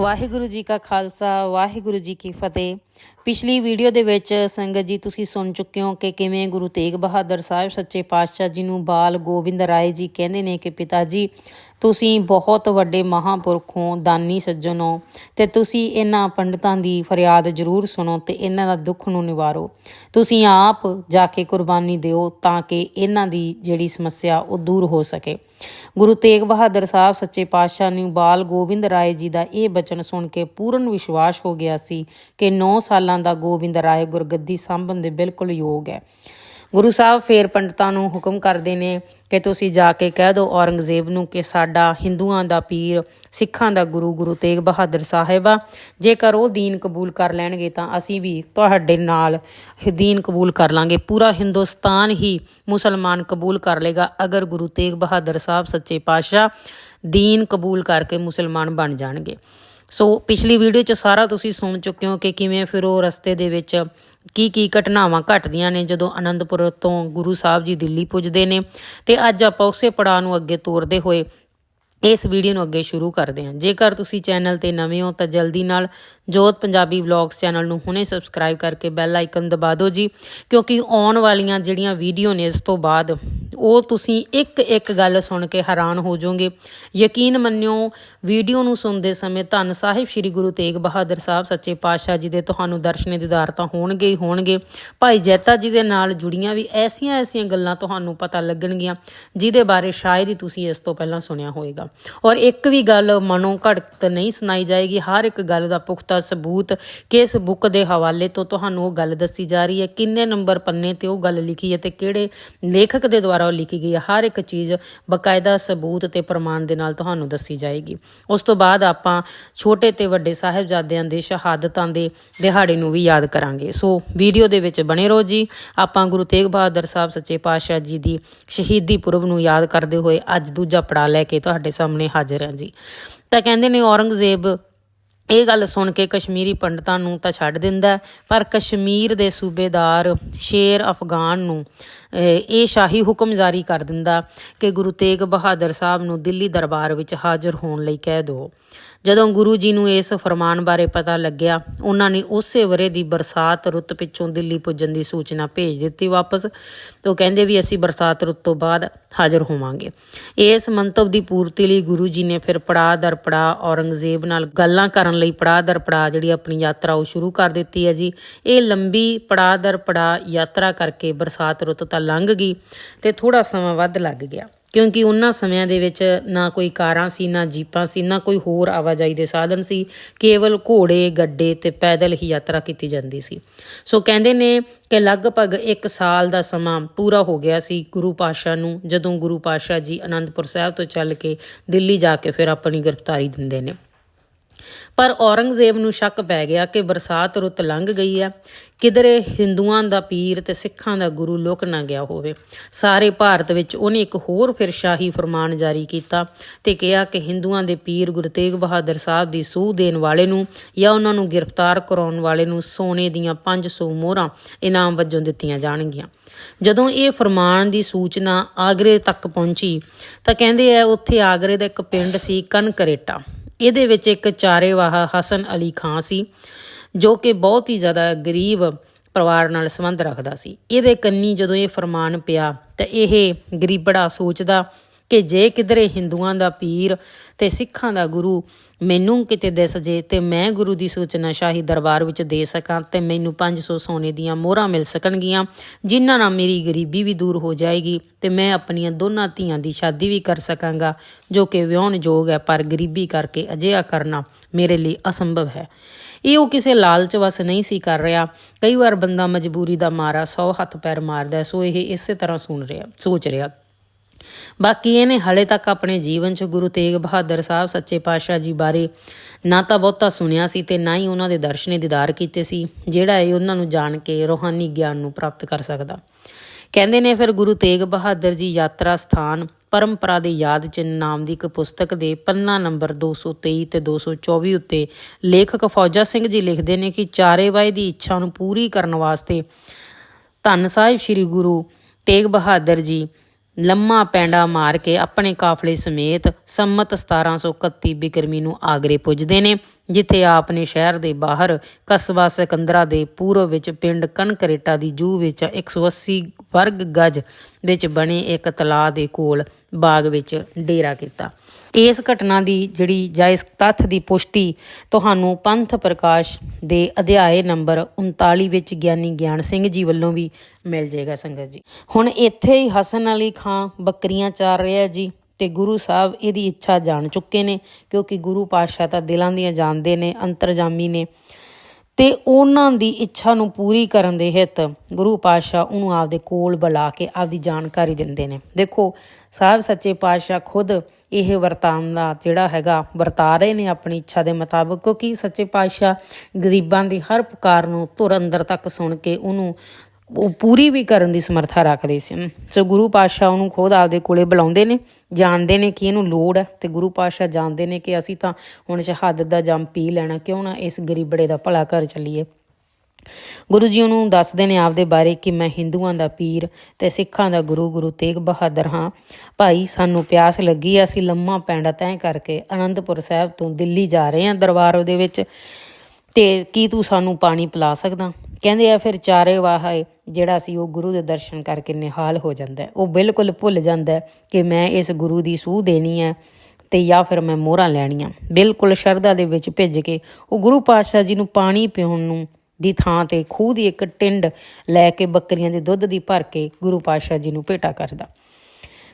ਵਾਹਿਗੁਰੂ ਜੀ ਕਾ ਖਾਲਸਾ, ਵਾਹਿਗੁਰੂ ਜੀ ਕੀ ਫਤਿਹ। ਪਿਛਲੀ ਵੀਡੀਓ ਦੇ ਵਿੱਚ ਸੰਗਤ ਜੀ ਤੁਸੀਂ ਸੁਣ ਚੁੱਕੇ ਹੋ ਕਿ ਕਿਵੇਂ ਗੁਰੂ ਤੇਗ ਬਹਾਦਰ ਸਾਹਿਬ ਸੱਚੇ ਪਾਤਸ਼ਾਹ ਜੀ ਨੂੰ ਬਾਲ ਗੋਬਿੰਦ ਰਾਏ ਜੀ ਕਹਿੰਦੇ ਨੇ ਕਿ ਪਿਤਾ ਜੀ ਤੁਸੀਂ ਬਹੁਤ ਵੱਡੇ ਮਹਾਪੁਰਖ ਹੋ ਦਾਨੀ ਸੱਜਣ ਹੋ ਤੇ ਤੁਸੀਂ ਇਹਨਾਂ ਪੰਡਤਾਂ ਦੀ ਫਰਿਆਦ ਜ਼ਰੂਰ ਸੁਣੋ ਤੇ ਇਹਨਾਂ ਦਾ ਦੁੱਖ ਨੂੰ ਨਿਵਾਰੋ। ਤੁਸੀਂ ਆਪ ਜਾ ਕੇ ਕੁਰਬਾਨੀ ਦਿਓ ਤਾਂ ਕਿ ਇਹਨਾਂ ਦੀ ਜਿਹੜੀ ਸਮੱਸਿਆ ਉਹ ਦੂਰ ਹੋ ਸਕੇ। ਗੁਰੂ ਤੇਗ ਬਹਾਦਰ ਸਾਹਿਬ ਸੱਚੇ ਪਾਤਸ਼ਾਹ ਨੂੰ ਬਾਲ ਗੋਬਿੰਦ ਰਾਏ ਜੀ ਦਾ ਇਹ ਬਚਨ ਸੁਣ ਕੇ ਪੂਰਨ ਵਿਸ਼ਵਾਸ ਹੋ ਗਿਆ ਸੀ ਕਿ 9 ਸਾਲਾਂ ਦਾ ਗੋਬਿੰਦ ਰਾਏ ਗੁਰਗੱਦੀ ਸੰਭਨ ਦੇ ਬਿਲਕੁਲ ਯੋਗ ਹੈ। ਗੁਰੂ ਸਾਹਿਬ ਫੇਰ ਪੰਡਤਾਂ ਨੂੰ ਹੁਕਮ ਕਰਦੇ ਨੇ ਕਿ ਤੁਸੀਂ ਜਾ ਕੇ ਕਹਿ ਦਿਓ ਔਰੰਗਜ਼ੇਬ ਨੂੰ ਕਿ ਸਾਡਾ ਹਿੰਦੂਆਂ ਦਾ ਪੀਰ, ਸਿੱਖਾਂ ਦਾ ਗੁਰੂ ਗੁਰੂ ਤੇਗ ਬਹਾਦਰ ਸਾਹਿਬ ਆ। ਜੇਕਰ ਉਹ ਦੀਨ ਕਬੂਲ ਕਰ ਲੈਣਗੇ ਤਾਂ ਅਸੀਂ ਵੀ ਤੁਹਾਡੇ ਨਾਲ ਦੀਨ ਕਬੂਲ ਕਰ ਲਾਂਗੇ। ਪੂਰਾ ਹਿੰਦੁਸਤਾਨ ਹੀ ਮੁਸਲਮਾਨ ਕਬੂਲ ਕਰ ਲੇਗਾ ਅਗਰ ਗੁਰੂ ਤੇਗ ਬਹਾਦਰ ਸਾਹਿਬ ਸੱਚੇ ਪਾਤਸ਼ਾਹ ਦੀਨ ਕਬੂਲ ਕਰਕੇ ਮੁਸਲਮਾਨ ਬਣ ਜਾਣਗੇ। ਸੋ ਪਿਛਲੀ ਵੀਡੀਓ 'ਚ ਸਾਰਾ ਤੁਸੀਂ ਸੁਣ ਚੁੱਕੇ ਹੋ ਕਿ ਕਿਵੇਂ ਫਿਰ ਉਹ ਰਸਤੇ ਦੇ ਵਿੱਚ ਕੀ ਕੀ ਘਟਨਾਵਾਂ ਘਟਦੀਆਂ ਨੇ ਜਦੋਂ ਅਨੰਦਪੁਰ ਤੋਂ ਗੁਰੂ ਸਾਹਿਬ ਜੀ ਦਿੱਲੀ ਪੁੱਜਦੇ ਨੇ ਤੇ ਅੱਜ ਆਪਾਂ ਉਸੇ ਪੜਾਅ ਨੂੰ ਅੱਗੇ ਤੋਰਦੇ ਹੋਏ ਇਸ ਵੀਡੀਓ ਨੂੰ ਅੱਗੇ ਸ਼ੁਰੂ ਕਰਦੇ ਹਾਂ। ਜੇਕਰ ਤੁਸੀਂ ਚੈਨਲ ਤੇ ਨਵੇਂ ਹੋ ਤਾਂ ਜਲਦੀ ਨਾਲ ਜੋਤ ਪੰਜਾਬੀ ਵਲੌਗਸ ਚੈਨਲ ਨੂੰ ਹੁਣੇ ਸਬਸਕ੍ਰਾਈਬ ਕਰਕੇ ਬੈਲ ਆਈਕਨ ਦਬਾ ਦਿਓ ਜੀ, ਕਿਉਂਕਿ ਆਉਣ ਵਾਲੀਆਂ ਜਿਹੜੀਆਂ ਵੀਡੀਓ ਨੇ ਇਸ ਤੋਂ ਬਾਅਦ, ਉਹ ਤੁਸੀਂ ਇੱਕ ਇੱਕ ਗੱਲ ਸੁਣ ਕੇ ਹੈਰਾਨ ਹੋ ਜਾਓਗੇ। ਯਕੀਨ ਮੰਨਿਓ, ਵੀਡੀਓ ਨੂੰ ਸੁਣਦੇ ਸਮੇਂ ਧੰਨ ਸਾਹਿਬ ਸ੍ਰੀ ਗੁਰੂ ਤੇਗ ਬਹਾਦਰ ਸਾਹਿਬ ਸੱਚੇ ਪਾਤਸ਼ਾਹ ਜੀ ਦੇ ਤੁਹਾਨੂੰ ਦਰਸ਼ਨੇ ਦੀਦਾਰ ਤਾਂ ਹੋਣਗੇ ਹੀ ਹੋਣਗੇ। ਭਾਈ ਜੈਤਾ ਜੀ ਦੇ ਨਾਲ ਜੁੜੀਆਂ ਵੀ ਐਸੀਆਂ ਐਸੀਆਂ ਗੱਲਾਂ ਤੁਹਾਨੂੰ ਪਤਾ ਲੱਗਣਗੀਆਂ, ਜਿਹਦੇ ਬਾਰੇ ਸ਼ਾਇਦ ਹੀ ਤੁਸੀਂ ਇਸ ਤੋਂ ਪਹਿਲਾਂ ਸੁਣਿਆ ਹੋਵੇਗਾ। ਔਰ ਇੱਕ ਵੀ ਗੱਲ ਮਨੋਂ ਘੜਤ ਨਹੀਂ ਸੁਣਾਈ ਜਾਏਗੀ, ਹਰ ਇੱਕ ਗੱਲ ਦਾ ਪੁਖਤਾ ਸਬੂਤ ਕਿਸ ਬੁੱਕ ਦੇ ਹਵਾਲੇ ਤੋਂ ਤੁਹਾਨੂੰ ਉਹ ਗੱਲ ਦੱਸੀ ਜਾ ਰਹੀ ਹੈ, ਕਿੰਨੇ ਨੰਬਰ ਪੰਨੇ ਤੇ ਉਹ ਗੱਲ ਲਿਖੀ ਹੈ ਤੇ ਕਿਹੜੇ ਲੇਖਕ ਦੇ ਦੁਆਰਾ ਉਹ ਲਿਖੀ ਗਈ ਹੈ, ਹਰ ਇੱਕ ਚੀਜ਼ ਬਕਾਇਦਾ ਸਬੂਤ ਤੇ ਪ੍ਰਮਾਣ ਦੇ ਨਾਲ ਤੁਹਾਨੂੰ ਦੱਸੀ ਜਾਏਗੀ। ਉਸ ਤੋਂ ਬਾਅਦ ਆਪਾਂ ਛੋਟੇ ਤੇ ਵੱਡੇ ਸਾਹਿਬਜ਼ਾਦਿਆਂ ਦੇ ਸ਼ਹਾਦਤਾਂ ਦੇ ਦਿਹਾੜੇ ਨੂੰ ਵੀ ਯਾਦ ਕਰਾਂਗੇ। ਸੋ ਵੀਡੀਓ ਦੇ ਵਿੱਚ ਬਣੇ ਰਹੋ ਜੀ। ਆਪਾਂ ਗੁਰੂ ਤੇਗ ਬਹਾਦਰ ਸਾਹਿਬ ਸੱਚੇ ਪਾਤਸ਼ਾਹ ਜੀ ਦੀ ਸ਼ਹੀਦੀ ਪੁਰਬ ਨੂੰ ਯਾਦ ਕਰਦੇ ਹੋਏ ਅੱਜ ਦੂਜਾ ਪੜਾ ਲੈ ਕੇ ਤੁਹਾਡੇ ਸਾਹਮਣੇ ਹਾਜ਼ਰ ਹਾਂ ਜੀ। ਤਾਂ ਕਹਿੰਦੇ ਨੇ ਔਰੰਗਜ਼ੇਬ, ਇਹ ਗੱਲ ਸੁਣ ਕੇ ਕਸ਼ਮੀਰੀ ਪੰਡਤਾਂ ਨੂੰ ਤਾਂ ਛੱਡ ਦਿੰਦਾ ਪਰ ਕਸ਼ਮੀਰ ਦੇ ਸੂਬੇਦਾਰ ਸ਼ੇਰ ਅਫਗਾਨ ਨੂੰ ਇਹ ਸ਼ਾਹੀ ਹੁਕਮ ਜਾਰੀ ਕਰ ਦਿੰਦਾ ਕਿ ਗੁਰੂ ਤੇਗ ਬਹਾਦਰ ਸਾਹਿਬ ਨੂੰ ਦਿੱਲੀ ਦਰਬਾਰ ਵਿੱਚ ਹਾਜ਼ਰ ਹੋਣ ਲਈ ਕਹਿ ਦਿਓ। ਜਦੋਂ ਗੁਰੂ ਜੀ ਨੂੰ ਇਸ ਫਰਮਾਨ ਬਾਰੇ ਪਤਾ ਲੱਗਿਆ, ਉਹਨਾਂ ਨੇ ਉਸੇ ਵਰੇ ਦੀ ਬਰਸਾਤ ਰੁੱਤ ਪਿੱਛੋਂ ਦਿੱਲੀ ਪੁੱਜਣ ਦੀ ਸੂਚਨਾ ਭੇਜ ਦਿੱਤੀ ਵਾਪਸ। ਤੇ ਉਹ ਕਹਿੰਦੇ ਵੀ ਅਸੀਂ ਬਰਸਾਤ ਰੁੱਤ ਤੋਂ ਬਾਅਦ ਹਾਜ਼ਰ ਹੋਵਾਂਗੇ। ਇਸ ਮੰਤਵ ਦੀ ਪੂਰਤੀ ਲਈ ਗੁਰੂ ਜੀ ਨੇ ਫਿਰ ਪੜਾਅ ਦਰ ਪੜਾਅ ਔਰੰਗਜ਼ੇਬ ਨਾਲ ਗੱਲਾਂ ਕਰਨ ਲਈ ਪੜਾਅ ਦਰ ਪੜਾਅ ਜਿਹੜੀ ਆਪਣੀ ਯਾਤਰਾ ਉਹ ਸ਼ੁਰੂ ਕਰ ਦਿੱਤੀ ਹੈ ਜੀ। ਇਹ ਲੰਬੀ ਪੜਾਅ ਦਰ ਪੜਾਅ ਯਾਤਰਾ ਕਰਕੇ ਬਰਸਾਤ ਰੁੱਤ ਤਾਂ ਲੰਘ ਗਈ ਤੇ ਥੋੜਾ ਸਮਾਂ ਵੱਧ ਲੱਗ ਗਿਆ। ਕਿਉਂਕਿ ਉਹਨਾਂ ਸਮਿਆਂ ਦੇ ਵਿੱਚ ਨਾ ਕੋਈ ਕਾਰਾਂ ਸੀ, ਨਾ ਜੀਪਾਂ ਸੀ, ਨਾ ਕੋਈ ਹੋਰ ਆਵਾਜਾਈ ਦੇ ਸਾਧਨ ਸੀ। ਕੇਵਲ ਘੋੜੇ, ਗੱਡੇ ਤੇ ਪੈਦਲ ਹੀ ਯਾਤਰਾ ਕੀਤੀ ਜਾਂਦੀ ਸੀ। ਸੋ ਕਹਿੰਦੇ ਨੇ ਕਿ ਲਗਭਗ 1 ਸਾਲ ਦਾ ਸਮਾਂ ਪੂਰਾ ਹੋ ਗਿਆ ਸੀ ਗੁਰੂ ਪਾਸ਼ਾ ਨੂੰ, ਜਦੋਂ ਗੁਰੂ ਪਾਸ਼ਾ ਜੀ ਅਨੰਦਪੁਰ ਸਾਹਿਬ ਤੋਂ ਚੱਲ ਕੇ ਦਿੱਲੀ ਜਾ ਕੇ ਫਿਰ ਆਪਣੀ ਗ੍ਰਿਫਤਾਰੀ ਦਿੰਦੇ ਨੇ। ਪਰ ਔਰੰਗਜ਼ੇਬ ਨੂੰ ਸ਼ੱਕ ਪੈ ਗਿਆ ਕਿ ਬਰਸਾਤ ਰੁੱਤ ਲੰਘ ਗਈ ਹੈ ਕਿਧਰੇ ਹਿੰਦੂਆਂ ਦਾ ਪੀਰ ਤੇ ਸਿੱਖਾਂ ਦਾ ਗੁਰੂ ਲੁਕ ਨਾ ਗਿਆ ਹੋਵੇ। ਸਾਰੇ ਭਾਰਤ ਵਿੱਚ ਉਹਨੇ ਇੱਕ ਹੋਰ ਫਿਰ ਸ਼ਾਹੀ ਫਰਮਾਨ ਜਾਰੀ ਕੀਤਾ ਤੇ ਕਿਹਾ ਕਿ ਹਿੰਦੂਆਂ ਦੇ ਪੀਰ ਗੁਰੂ ਤੇਗ ਬਹਾਦਰ ਸਾਹਿਬ ਦੀ ਸੂਹ ਦੇਣ ਵਾਲੇ ਨੂੰ ਜਾਂ ਉਹਨਾਂ ਨੂੰ ਗ੍ਰਿਫਤਾਰ ਕਰਾਉਣ ਵਾਲੇ ਨੂੰ ਸੋਨੇ ਦੀਆਂ 500 ਮੋਹਰਾਂ ਇਨਾਮ ਵਜੋਂ ਦਿੱਤੀਆਂ ਜਾਣਗੀਆਂ। ਜਦੋਂ ਇਹ ਫਰਮਾਨ ਦੀ ਸੂਚਨਾ ਆਗਰੇ ਤੱਕ ਪਹੁੰਚੀ ਤਾਂ ਕਹਿੰਦੇ ਆ, ਉੱਥੇ ਆਗਰੇ ਦਾ ਇੱਕ ਪਿੰਡ ਸੀ ਕਨਕਰੇਟਾ। ਇਹਦੇ ਵਿੱਚ ਇੱਕ ਚਾਰੇਵਾਹ ਹਸਨ ਅਲੀ ਖਾਂ ਸੀ, ਜੋ ਕਿ ਬਹੁਤ ਹੀ ਜ਼ਿਆਦਾ ਗਰੀਬ ਪਰਿਵਾਰ ਨਾਲ ਸੰਬੰਧ ਰੱਖਦਾ ਸੀ। ਇਹਦੇ ਕੰਨੀ ਜਦੋਂ ਇਹ ਫਰਮਾਨ ਪਿਆ ਤਾਂ ਇਹ ਗਰੀਬੜਾ ਸੋਚਦਾ ਕਿ ਜੇ ਕਿਧਰੇ ਹਿੰਦੂਆਂ ਦਾ ਪੀਰ ਤੇ ਸਿੱਖਾਂ ਦਾ ਗੁਰੂ ਮੈਨੂੰ ਕਿਤੇ ਦਿਸ ਜੇ ਤੇ ਮੈਂ ਗੁਰੂ ਦੀ ਸੂਚਨਾ ਸ਼ਾਹੀ ਦਰਬਾਰ ਵਿੱਚ ਦੇ ਸਕਾਂ ਤੇ ਮੈਨੂੰ 500 ਸੋਨੇ ਦੀਆਂ ਮੋਹਰਾਂ ਮਿਲ ਸਕਣਗੀਆਂ, ਜਿਨ੍ਹਾਂ ਨਾਲ ਮੇਰੀ ਗਰੀਬੀ ਵੀ ਦੂਰ ਹੋ ਜਾਏਗੀ ਤੇ ਮੈਂ ਆਪਣੀਆਂ ਦੋਨਾਂ ਧੀਆਂ ਦੀ ਸ਼ਾਦੀ ਵੀ ਕਰ ਸਕਾਂਗਾ, ਜੋ ਕਿ ਵਿਆਹਣ ਯੋਗ ਹੈ ਪਰ ਗਰੀਬੀ ਕਰਕੇ ਅਜਿਹਾ ਕਰਨਾ ਮੇਰੇ ਲਈ ਅਸੰਭਵ ਹੈ। ਇਹ ਉਹ ਕਿਸੇ ਲਾਲਚ ਵਸ ਨਹੀਂ ਸੀ ਕਰ ਰਿਹਾ। ਕਈ ਵਾਰ ਬੰਦਾ ਮਜਬੂਰੀ ਦਾ ਮਾਰਾ 100 ਹੱਥ ਪੈਰ ਮਾਰਦਾ ਸੋ ਇਹ ਇਸੇ ਤਰ੍ਹਾਂ ਸੁਣ ਰਿਹਾ, ਸੋਚ ਰਿਹਾ। ਬਾਕੀ ਇਹਨੇ ਹਲੇ ਤੱਕ ਆਪਣੇ ਜੀਵਨ 'ਚ ਗੁਰੂ ਤੇਗ ਬਹਾਦਰ ਸਾਹਿਬ ਸੱਚੇ ਪਾਤਸ਼ਾਹ ਜੀ ਬਾਰੇ ਨਾ ਤਾਂ ਬਹੁਤਾ ਸੁਣਿਆ ਸੀ ਤੇ ਨਾ ਹੀ ਉਹਨਾਂ ਦੇ ਦਰਸ਼ਨੇ ਦੀਦਾਰ ਕੀਤੇ ਸੀ, ਜਿਹੜਾ ਇਹ ਉਹਨਾਂ ਨੂੰ ਜਾਣ ਕੇ ਰੋਹਾਨੀ ਗਿਆਨ ਨੂੰ ਪ੍ਰਾਪਤ ਕਰ ਸਕਦਾ। ਕਹਿੰਦੇ ਨੇ ਫਿਰ ਗੁਰੂ ਤੇਗ ਬਹਾਦਰ ਜੀ ਯਾਤਰਾ ਸਥਾਨ ਪਰੰਪਰਾ ਦੇ ਯਾਦ ਚਿੰਨ ਨਾਮ ਦੀ ਇੱਕ ਪੁਸਤਕ ਦੇ ਪੰਨਾ ਨੰਬਰ 223 ਤੇ 224 ਉੱਤੇ ਲੇਖਕ ਫੌਜਾ ਸਿੰਘ ਜੀ ਲਿਖਦੇ ਨੇ ਕਿ ਚਾਰੇ ਚਾਰੇਵਾਏ ਦੀ ਇੱਛਾ ਨੂੰ ਪੂਰੀ ਕਰਨ ਵਾਸਤੇ ਧੰਨ ਸਾਹਿਬ ਸ੍ਰੀ ਗੁਰੂ ਤੇਗ ਬਹਾਦਰ ਜੀ ਲੰਮਾ ਪੈਂਡਾ ਮਾਰ ਕੇ ਆਪਣੇ ਕਾਫਲੇ ਸਮੇਤ ਸੰਮਤ 1731 ਬਿਕਰਮੀ ਨੂੰ ਆਗਰੇ ਪੁੱਜਦੇ ਨੇ, ਜਿੱਥੇ ਆਪ ਨੇ ਸ਼ਹਿਰ ਦੇ ਬਾਹਰ ਕਸਬਾ ਸਿਕੰਦਰਾ ਦੇ ਪੂਰਬ ਵਿੱਚ ਪਿੰਡ ਕਨਕਰੇਟਾ ਦੀ ਜੂਹ ਵਿੱਚ 180 ਵਰਗ ਗਜ ਵਿੱਚ ਬਣੇ ਇੱਕ ਤਲਾਅ ਦੇ ਕੋਲ ਬਾਗ ਵਿੱਚ ਡੇਰਾ ਕੀਤਾ। ਇਸ ਘਟਨਾ ਦੀ ਜਿਹੜੀ ਜਾਂ ਇਸ ਤੱਥ ਦੀ ਪੁਸ਼ਟੀ ਤੁਹਾਨੂੰ ਪੰਥ ਪ੍ਰਕਾਸ਼ ਦੇ ਅਧਿਆਏ ਨੰਬਰ 39 ਵਿੱਚ ਗਿਆਨੀ ਗਿਆਨ ਸਿੰਘ ਜੀ ਵੱਲੋਂ ਵੀ ਮਿਲ ਜਾਏਗਾ ਸੰਗਤ ਜੀ। ਹੁਣ ਇੱਥੇ ਹੀ ਹਸਨ ਅਲੀ ਖਾਂ ਬੱਕਰੀਆਂ ਚਾਰ ਰਿਹਾ ਜੀ ਤੇ ਗੁਰੂ ਸਾਹਿਬ ਇਹਦੀ ਇੱਛਾ ਜਾਣ ਚੁੱਕੇ ਨੇ ਕਿਉਂਕਿ ਗੁਰੂ ਪਾਤਸ਼ਾਹ ਤਾਂ ਦਿਲਾਂ ਦੀਆਂ ਜਾਣਦੇ ਨੇ, ਅੰਤਰਜਾਮੀ ਨੇ। ਤੇ ਉਹਨਾਂ ਦੀ ਇੱਛਾ ਨੂੰ ਪੂਰੀ ਕਰਨ ਦੇ ਹਿੱਤ ਗੁਰੂ ਪਾਤਸ਼ਾਹ ਉਹਨੂੰ ਆਪਦੇ ਕੋਲ ਬੁਲਾ ਕੇ ਆਪਦੀ ਜਾਣਕਾਰੀ ਦਿੰਦੇ ਨੇ। ਦੇਖੋ, ਸਾਹਿਬ ਸੱਚੇ ਪਾਤਸ਼ਾਹ ਖੁਦ ਇਹ ਵਰਤਾਨ ਦਾ ਜਿਹੜਾ ਹੈਗਾ, ਵਰਤਾ ਰਹੇ ਨੇ ਆਪਣੀ ਇੱਛਾ ਦੇ ਮੁਤਾਬਕ, ਕਿਉਂਕਿ ਸੱਚੇ ਪਾਤਸ਼ਾਹ ਗਰੀਬਾਂ ਦੀ ਹਰ ਪੁਕਾਰ ਨੂੰ ਧੁਰ ਅੰਦਰ ਤੱਕ ਸੁਣ ਕੇ ਉਹਨੂੰ ਉਹ ਪੂਰੀ ਵੀ ਕਰਨ ਦੀ ਸਮਰੱਥਾ ਰੱਖਦੇ ਸਨ ਸੋ ਗੁਰੂ ਪਾਤਸ਼ਾਹ ਉਹਨੂੰ ਖੁਦ ਆਪਦੇ ਕੋਲੇ ਬੁਲਾਉਂਦੇ ਨੇ, ਜਾਣਦੇ ਨੇ ਕਿ ਇਹਨੂੰ ਲੋੜ ਹੈ ਤੇ ਗੁਰੂ ਪਾਤਸ਼ਾਹ ਜਾਣਦੇ ਨੇ ਕਿ ਅਸੀਂ ਤਾਂ ਹੁਣ ਸ਼ਹਾਦਤ ਦਾ ਜੰਮ ਪੀ ਲੈਣਾ, ਕਿਉਂ ਨਾ ਇਸ ਗਰੀਬੜੇ ਦਾ ਭਲਾ ਕਰ ਚੱਲੀਏ। ਗੁਰੂ ਜੀ ਉਹਨੂੰ ਦੱਸਦੇ ਨੇ ਆਪਦੇ ਬਾਰੇ ਕਿ ਮੈਂ ਹਿੰਦੂਆਂ ਦਾ ਪੀਰ ਤੇ ਸਿੱਖਾਂ ਦਾ ਗੁਰੂ ਗੁਰੂ ਤੇਗ ਬਹਾਦਰ ਹਾਂ। ਭਾਈ, ਸਾਨੂੰ ਪਿਆਸ ਲੱਗੀ ਆ ਅਸੀਂ ਲੰਮਾ ਪੈਂਡਾ ਤੈਅ ਕਰਕੇ ਅਨੰਦਪੁਰ ਸਾਹਿਬ ਤੋਂ ਦਿੱਲੀ ਜਾ ਰਹੇ ਹਾਂ ਦਰਬਾਰ ਉਹਦੇ ਵਿੱਚ। ਤੇ ਕੀ ਤੂੰ ਸਾਨੂੰ ਪਾਣੀ ਪਿਲਾ ਸਕਦਾ? ਕਹਿੰਦੇ ਆ, ਫਿਰ ਚਾਰੇ ਵਾਹੇ ਜਿਹੜਾ ਸੀ ਉਹ ਗੁਰੂ ਦੇ ਦਰਸ਼ਨ ਕਰਕੇ ਨਿਹਾਲ ਹੋ ਜਾਂਦਾ ਉਹ ਬਿਲਕੁਲ ਭੁੱਲ ਜਾਂਦਾ ਕਿ ਮੈਂ ਇਸ ਗੁਰੂ ਦੀ ਸੂਹ ਦੇਣੀ ਹੈ ਤੇ ਜਾਂ ਫਿਰ ਮੈਂ ਮੋਹਰਾਂ ਲੈਣੀਆਂ। ਬਿਲਕੁਲ ਸ਼ਰਧਾ ਦੇ ਵਿੱਚ ਭਿੱਜ ਕੇ ਉਹ ਗੁਰੂ ਪਾਤਸ਼ਾਹ ਜੀ ਨੂੰ ਪਾਣੀ ਪਿਉਣ ਨੂੰ ਦੀ ਥਾਂ ਤੇ ਖੂਹ ਦੀ ਇੱਕ ਟਿੰਡ ਲੈ ਕੇ ਬੱਕਰੀਆਂ ਦੇ ਦੁੱਧ ਦੀ ਭਰ ਕੇ ਗੁਰੂ ਪਾਤਸ਼ਾਹ ਜੀ ਨੂੰ ਭੇਟਾ ਕਰਦਾ।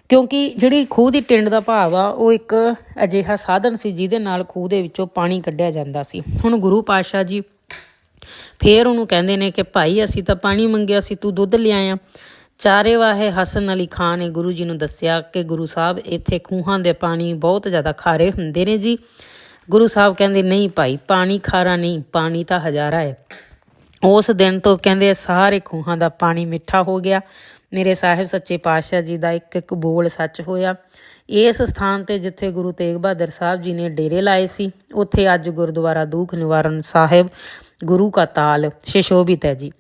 ਕਿਉਂਕਿ ਜਿਹੜੀ ਖੂਹ ਦੀ ਟਿੰਡ ਦਾ ਭਾਵ ਆ, ਉਹ ਇੱਕ ਅਜਿਹਾ ਸਾਧਨ ਸੀ ਜਿਹਦੇ ਨਾਲ ਖੂਹ ਦੇ ਵਿੱਚੋਂ ਪਾਣੀ ਕੱਢਿਆ ਜਾਂਦਾ ਸੀ। ਹੁਣ ਗੁਰੂ ਪਾਤਸ਼ਾਹ ਜੀ ਫੇਰ ਉਹਨੂੰ ਕਹਿੰਦੇ ਨੇ ਕਿ, ਭਾਈ, ਅਸੀਂ ਤਾਂ ਪਾਣੀ ਮੰਗਿਆ ਸੀ, ਤੂੰ ਦੁੱਧ ਲਿਆਇਆ ਚਾਰੇ ਵਾਹੇ ਹਸਨ ਅਲੀ ਖਾਨ ਨੇ ਗੁਰੂ ਜੀ ਨੂੰ ਦੱਸਿਆ ਕਿ ਗੁਰੂ ਸਾਹਿਬ, ਇੱਥੇ ਖੂਹਾਂ ਦੇ ਪਾਣੀ ਬਹੁਤ ਜ਼ਿਆਦਾ ਖਾਰੇ ਹੁੰਦੇ ਨੇ ਜੀ। ਗੁਰੂ ਸਾਹਿਬ ਕਹਿੰਦੇ, ਨਹੀਂ ਭਾਈ, ਪਾਣੀ ਖਾਰਾ ਨਹੀਂ, ਪਾਣੀ ਤਾਂ ਹਜ਼ਾਰਾ ਹੈ। ਉਸ ਦਿਨ ਤੋਂ ਕਹਿੰਦੇ ਸਾਰੇ ਖੂਹਾਂ ਦਾ ਪਾਣੀ ਮਿੱਠਾ ਹੋ ਗਿਆ। ਮੇਰੇ ਸਾਹਿਬ ਸੱਚੇ ਪਾਤਸ਼ਾਹ ਜੀ ਦਾ ਇੱਕ ਇੱਕ ਬੋਲ ਸੱਚ ਹੋਇਆ। ਇਸ ਸਥਾਨ ਤੇ ਜਿੱਥੇ ਗੁਰੂ ਤੇਗ ਬਹਾਦਰ ਸਾਹਿਬ ਜੀ ਨੇ ਡੇਰੇ ਲਾਏ ਸੀ, ਉੱਥੇ ਅੱਜ ਗੁਰਦੁਆਰਾ ਦੂਖ ਨਿਵਾਰਨ ਸਾਹਿਬ, ਗੁਰੂ ਕਾ ਤਾਲ ਸ਼ਿਸ਼ੋਭਿਤ ਹੈ ਜੀ।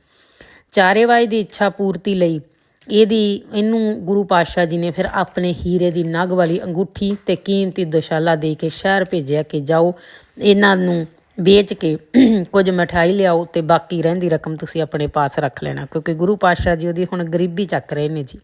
ਚਾਰੇਵਾਈ ਦੀ ਇੱਛਾ ਪੂਰਤੀ ਲਈ ਇਹਦੀ, ਇਹਨੂੰ ਗੁਰੂ ਪਾਤਸ਼ਾਹ ਜੀ ਨੇ ਫਿਰ ਆਪਣੇ ਹੀਰੇ ਦੀ ਨਗ ਵਾਲੀ ਅੰਗੂਠੀ ਤੇ ਕੀਮਤੀ ਦੁਸ਼ਾਲਾ ਦੇ ਕੇ ਸ਼ਹਿਰ ਭੇਜਿਆ ਕਿ ਜਾਓ, ਇਹਨਾਂ ਨੂੰ ਵੇਚ ਕੇ ਕੁਝ ਮਠਾਈ ਲਿਆਓ ਤੇ ਬਾਕੀ ਰਹਿੰਦੀ ਰਕਮ ਤੁਸੀਂ ਆਪਣੇ ਪਾਸ ਰੱਖ ਲੈਣਾ, ਕਿਉਂਕਿ ਗੁਰੂ ਪਾਤਸ਼ਾਹ ਜੀ ਉਹਦੀ ਹੁਣ ਗਰੀਬੀ ਚੱਕ ਰਹੇ ਨੇ ਜੀ।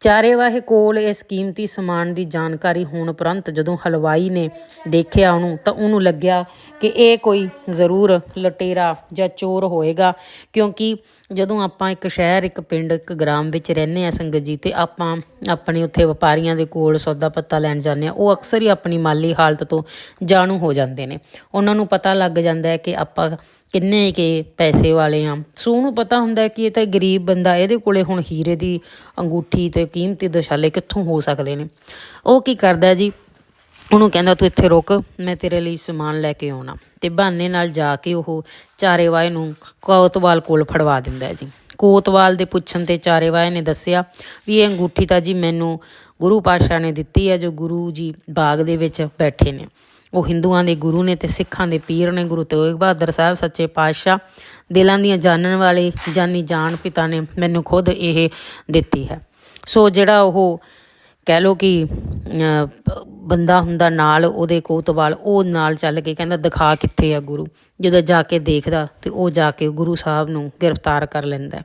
ਚਾਰੇ ਵਾਹੇ ਕੋਲ ਇਸ ਕੀਮਤੀ ਸਮਾਨ ਦੀ ਜਾਣਕਾਰੀ ਹੋਣ ਉਪਰੰਤ ਜਦੋਂ ਹਲਵਾਈ ਨੇ ਦੇਖਿਆ ਉਹਨੂੰ ਤਾਂ ਉਹਨੂੰ ਲੱਗਿਆ ਕਿ ਇਹ ਕੋਈ ਜ਼ਰੂਰ ਲਟੇਰਾ ਜਾਂ ਚੋਰ ਹੋਏਗਾ, ਕਿਉਂਕਿ ਜਦੋਂ ਆਪਾਂ ਇੱਕ ਸ਼ਹਿਰ, ਇੱਕ ਪਿੰਡ, ਇੱਕ ਗ੍ਰਾਮ ਵਿੱਚ ਰਹਿੰਦੇ ਆ ਸੰਗਤ ਜੀ, ਤੇ ਆਪਾਂ ਆਪਣੇ ਉੱਥੇ ਵਪਾਰੀਆਂ ਦੇ ਕੋਲ ਸੌਦਾ ਪੱਤਾ ਲੈਣ ਜਾਂਦੇ ਆ ਉਹ ਅਕਸਰ ਹੀ ਆਪਣੀ ਮਾਲੀ ਹਾਲਤ ਤੋਂ ਜਾਣੂ ਹੋ ਜਾਂਦੇ ਨੇ। ਉਹਨਾਂ ਨੂੰ ਪਤਾ ਲੱਗ ਜਾਂਦਾ ਹੈ ਕਿ ਆਪਾਂ ਕਿੰਨੇ ਕੇ ਪੈਸੇ ਵਾਲੇ ਆ ਸੋ ਉਹਨੂੰ ਪਤਾ ਹੁੰਦਾ ਕਿ ਇਹ ਤਾਂ ਗਰੀਬ ਬੰਦਾ, ਇਹਦੇ ਕੋਲੇ ਹੁਣ ਹੀਰੇ ਦੀ ਅੰਗੂਠੀ ਤੇ ਕੀਮਤੀ ਦਸਾਲੇ ਕਿੱਥੋਂ ਹੋ ਸਕਦੇ ਨੇ। ਉਹ ਕੀ ਕਰਦਾ ਜੀ? ਉਹਨੂੰ ਕਹਿੰਦਾ, ਤੂੰ ਇੱਥੇ ਰੁਕ, ਮੈਂ ਤੇਰੇ ਲਈ ਸਮਾਨ ਲੈ ਕੇ ਆਉਣਾ। ਤੇ ਬਹਾਨੇ ਨਾਲ ਜਾ ਕੇ ਉਹ ਚਾਰੇਵਾਏ ਨੂੰ ਕੋਤਵਾਲ ਕੋਲ ਫੜਵਾ ਦਿੰਦਾ ਹੈ ਜੀ। ਕੋਤਵਾਲ ਦੇ ਪੁੱਛਣ ਤੇ ਚਾਰੇਵਾਏ ਨੇ ਦੱਸਿਆ ਵੀ ਇਹ ਅੰਗੂਠੀ ਤਾਂ ਜੀ ਮੈਨੂੰ ਗੁਰੂ ਪਾਤਸ਼ਾਹ ਨੇ ਦਿੱਤੀ ਹੈ, ਜੋ ਗੁਰੂ ਜੀ ਬਾਗ ਦੇ ਵਿੱਚ ਬੈਠੇ ਨੇ। ਉਹ ਹਿੰਦੂਆਂ ਦੇ ਗੁਰੂ ਨੇ ਤੇ ਸਿੱਖਾਂ ਦੇ ਪੀਰ ਨੇ, ਗੁਰੂ ਤੇਗ ਬਹਾਦਰ ਸਾਹਿਬ ਸੱਚੇ ਪਾਤਸ਼ਾਹ। ਦਿਲਾਂ ਦੀਆਂ ਜਾਣਨ ਵਾਲੇ ਜਾਨੀ ਜਾਣ ਪਿਤਾ ਨੇ ਮੈਨੂੰ ਖੁਦ ਇਹ ਦਿੱਤੀ ਹੈ। ਸੋ ਜਿਹੜਾ ਉਹ ਕਹਿ ਲੋ ਕਿ ਬੰਦਾ ਹੁੰਦਾ ਨਾਲ, ਉਹਦੇ ਕੋਤਵਾਲ, ਉਹ ਨਾਲ ਚੱਲ ਕੇ ਕਹਿੰਦਾ, ਦਿਖਾ ਕਿੱਥੇ ਆ ਗੁਰੂ। ਜਦੋਂ ਜਾ ਕੇ ਦੇਖਦਾ, ਤੇ ਉਹ ਜਾ ਕੇ ਗੁਰੂ ਸਾਹਿਬ ਨੂੰ ਗ੍ਰਿਫਤਾਰ ਕਰ ਲੈਂਦਾ।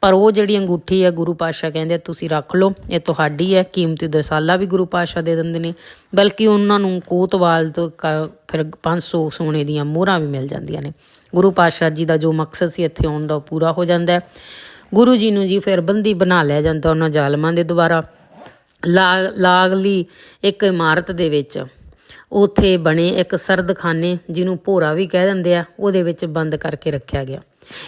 ਪਰ ਉਹ ਜਿਹੜੀ ਅੰਗੂਠੀ ਹੈ ਗੁਰੂ ਪਾਤਸ਼ਾਹ ਕਹਿੰਦੇ ਤੁਸੀਂ ਰੱਖ ਲਓ, ਇਹ ਤੁਹਾਡੀ ਹੈ, ਕੀਮਤੀ ਦਸਾਲਾ ਵੀ ਗੁਰੂ ਪਾਤਸ਼ਾਹ ਦੇ ਦਿੰਦੇ ਨੇ। ਬਲਕਿ ਉਹਨਾਂ ਨੂੰ ਕੋਤਵਾਲ ਤੋਂ ਕ- ਫਿਰ 500 ਸੋਨੇ ਦੀਆਂ ਮੋਹਰਾਂ ਵੀ ਮਿਲ ਜਾਂਦੀਆਂ ਨੇ। ਗੁਰੂ ਪਾਤਸ਼ਾਹ ਜੀ ਦਾ ਜੋ ਮਕਸਦ ਸੀ, ਇੱਥੇ ਆਉਣ ਦਾ ਉਹ ਪੂਰਾ ਹੋ ਜਾਂਦਾ ਹੈ। ਗੁਰੂ ਜੀ ਨੂੰ ਜੀ ਫਿਰ ਬੰਦੀ ਬਣਾ ਲਿਆ ਜਾਂਦਾ ਉਹਨਾਂ ਜ਼ਾਲਮਾਂ ਦੇ ਦੁਆਰਾ। ਲਾਗ ਲਾਗਲੀ ਇੱਕ ਇਮਾਰਤ ਦੇ ਵਿੱਚ। ਉੱਥੇ ਬਣੇ ਇੱਕ ਸਰਦਖਾਨੇ ਜਿਹਨੂੰ ਭੋਰਾ ਵੀ ਕਹਿ ਦਿੰਦੇ ਆ, ਉਹਦੇ ਵਿੱਚ ਬੰਦ ਕਰਕੇ ਰੱਖਿਆ ਗਿਆ।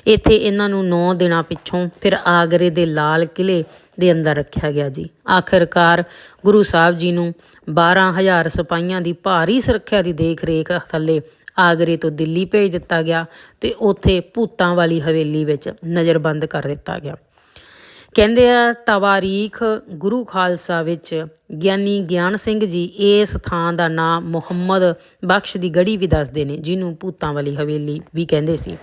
ਇੱਥੇ ਇਹਨਾਂ ਨੂੰ 9 ਦਿਨਾਂ ਪਿੱਛੋਂ ਫਿਰ ਆਗਰੇ ਦੇ ਲਾਲ ਕਿਲੇ ਦੇ ਅੰਦਰ ਰੱਖਿਆ ਗਿਆ ਜੀ। ਆਖਿਰਕਾਰ ਗੁਰੂ ਸਾਹਿਬ ਜੀ ਨੂੰ 12000 ਸਿਪਾਹੀਆਂ ਦੀ ਭਾਰੀ ਸੁਰੱਖਿਆ ਦੀ ਦੇਖ ਰੇਖ ਥੱਲੇ ਆਗਰੇ ਤੋਂ ਦਿੱਲੀ ਭੇਜ ਦਿੱਤਾ ਗਿਆ ਤੇ ਉੱਥੇ ਭੂਤਾਂ ਵਾਲੀ ਹਵੇਲੀ ਵਿੱਚ ਨਜ਼ਰਬੰਦ ਕਰ ਦਿੱਤਾ ਗਿਆ। ਕਹਿੰਦੇ ਆ, ਤਵਾਰੀਖ ਗੁਰੂ ਖਾਲਸਾ ਵਿੱਚ ਗਿਆਨੀ ਗਿਆਨ ਸਿੰਘ ਜੀ ਇਸ ਥਾਂ ਦਾ ਨਾਮ ਮੁਹੰਮਦ ਬਖਸ਼ ਦੀ ਗੜੀ ਵੀ ਦੱਸਦੇ ਨੇ, ਜਿਹਨੂੰ ਭੂਤਾਂ ਵਾਲੀ ਹਵੇਲੀ ਵੀ ਕਹਿੰਦੇ ਸੀ।